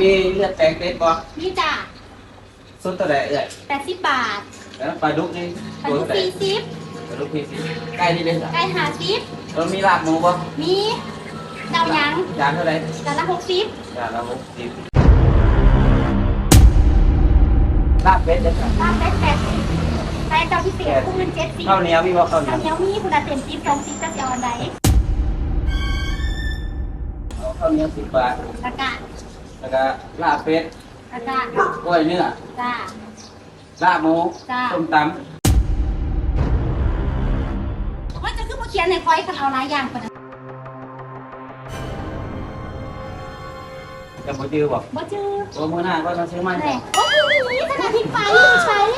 มีเลือดแปลงเป็ดบ่นี่จ้ะสุดตัวไหนเอ่ยแปดสิบบาทแล้วปลาดุกนี่ปลาตัวดุกเท่าไหร่สี่สิบปลาดุกพี่สิใกล้นี่เลยเหรอไก่ห้าสิบแล้วมีลาบหมูบ่มีเจ้าหยังจานเท่าไหร่จานละหกสิบจานละหกสิบลาบเป็ดเด้อครับตามได้แปดสิบไก่เจ้าพิเศษคู่เงินเจ็ดสิบข้าวเหนียวมีบ่ข้าวเหนียข้าววเหนียวมีคุณอาเต็มสิบสองสิบจะเอาอันไหนเอา ข้าวเหนียวสิบบาทกระกาแล้วก็ลาบเป็ดกระกากล้วยเนื้อจ้า ลาบหมูจ้าส้มตว่าจะขึ้นมาเขียนในคอยคันเอาหลายอย่างคนน่ะำจะบ่จื้อบ่บ่จื้อตัวมื้อหน้าก็มาซื้อมาแหม่โอ้ยนี่ขนาดที่ไปไปขายของไม่ได้ก็ได้อยู่นี่